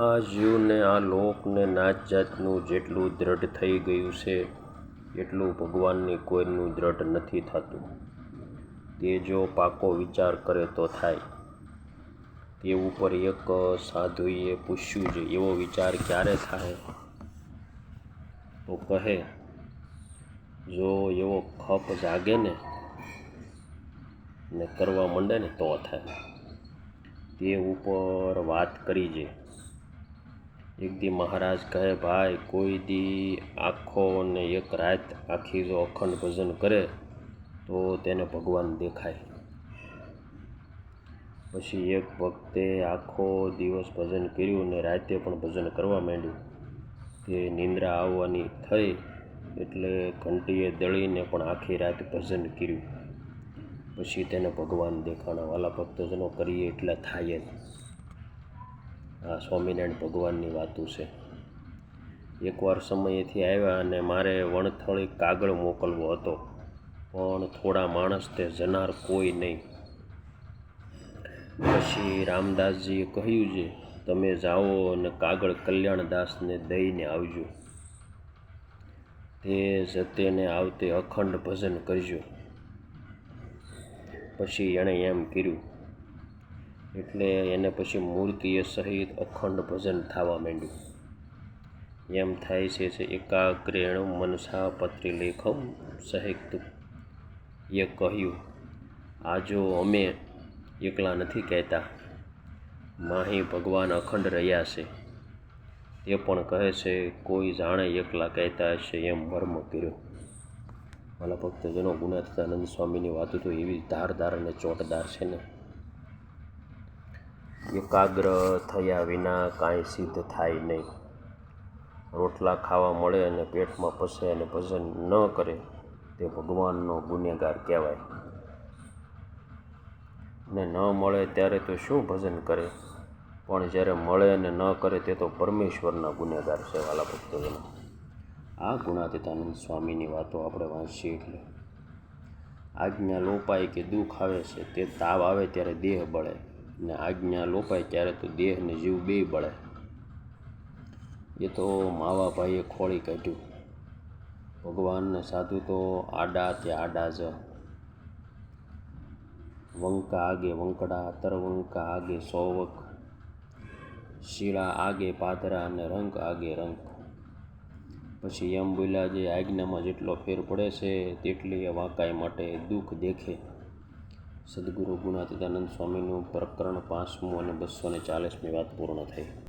આ જીવને, આ લોકને નાત જાતનું જેટલું દ્રઢ થઈ ગયું છે, એટલું ભગવાનની કોઈનું દ્રઢ નથી થતું. તે જો પાકો વિચાર કરે તો થાય. તે ઉપર એક સાધુએ પૂછ્યું છે એવો વિચાર ક્યારે થાય? તો કહે, જો એવો ખપ જાગે ને ને કરવા માંડે ને તો થાય. તે ઉપર વાત કરી છે એક દી મહારાજ કહે, ભાઈ, કોઈ દી આખો ને એક રાત આખી જો અખંડ ભજન કરે તો તેને ભગવાન દેખાય. પછી એક ભક્તે આખો દિવસ ભજન કર્યું ને રાતે પણ ભજન કરવા માંડ્યું. તે નિંદ્રા આવવાની થઈ એટલે ઘંટીએ દળીને પણ આખી રાત ભજન કર્યું. પછી તેને ભગવાન દેખાણા વાલા ભક્તજનો કરીએ એટલે થાય જ. આ સ્વામિનારાયણ ભગવાનની વાતું છે. એકવાર સમયેથી આવ્યા અને મારે વણથળી કાગળ મોકલવો હતો, પણ થોડા માણસ તે જનાર કોઈ નહીં. પછી રામદાસજીએ કહ્યું છે, તમે જાઓ અને કાગળ કલ્યાણદાસને દઈને આવજો. તે જતે ને આવતે અખંડ ભજન કરજો. પછી એણે એમ કર્યું એટલે એને પછી મૂર્તિએ સહિત અખંડ ભજન થવા માંડ્યું. એમ થાય છે જે એકાગ્રેણ મનસા પત્રી લેખમ સહિત એ કહ્યું આ જો અમે એકલા નથી કહેતા. માહી ભગવાન અખંડ રહ્યા છે. તે પણ કહે છે, કોઈ જાણે એકલા કહેતા હશે એમ મર્મ કર્યો. મારા ભક્તજનો ગુણાતીતાનંદ સ્વામીની વાતો તો એવી ધારદાર અને ચોટદાર છે ને. એકાગ્ર થયા વિના કાંઈ સિદ્ધ થાય નહીં. રોટલા ખાવા મળે અને પેટમાં પસે અને ભજન ન કરે તે ભગવાનનો ગુનેગાર કહેવાય. ને ન મળે ત્યારે તો શું ભજન કરે? પણ જ્યારે મળે અને ન કરે તે તો પરમેશ્વરના ગુનેગાર છે, વાલા ભક્તોજનો. આ ગુણાતીતાનંદ સ્વામીની વાતો આપણે વાંચીએ એટલે. આજ્ઞા લોપાય કે દુઃખ આવે છે તે તાવ આવે ત્યારે દેહ બળે. ને આજ્ઞા લોપાય ત્યારે તો દેહ ને જીવ બેય બળે. એ તો માવા ભાઈએ ખોળી કાઢ્યું. ભગવાનને સાધુ તો આડા તે આડા જ. વંકા આગે વંકડા, તરવંકા આગે સોવક. શીળા આગે પાદરા અને રંક આગે રંક પછી એમ બોલ્યા, જે આજ્ઞામાં જેટલો ફેર પડે છે, તેટલી એ વાંકાઈ માટે દુઃખ દેખે. સદગુરુ ગુણાતીતાનંદ સ્વામીનું પ્રકરણ પાંચમું અને બસો ને ચાલીસમી વાત પૂર્ણ થઈ.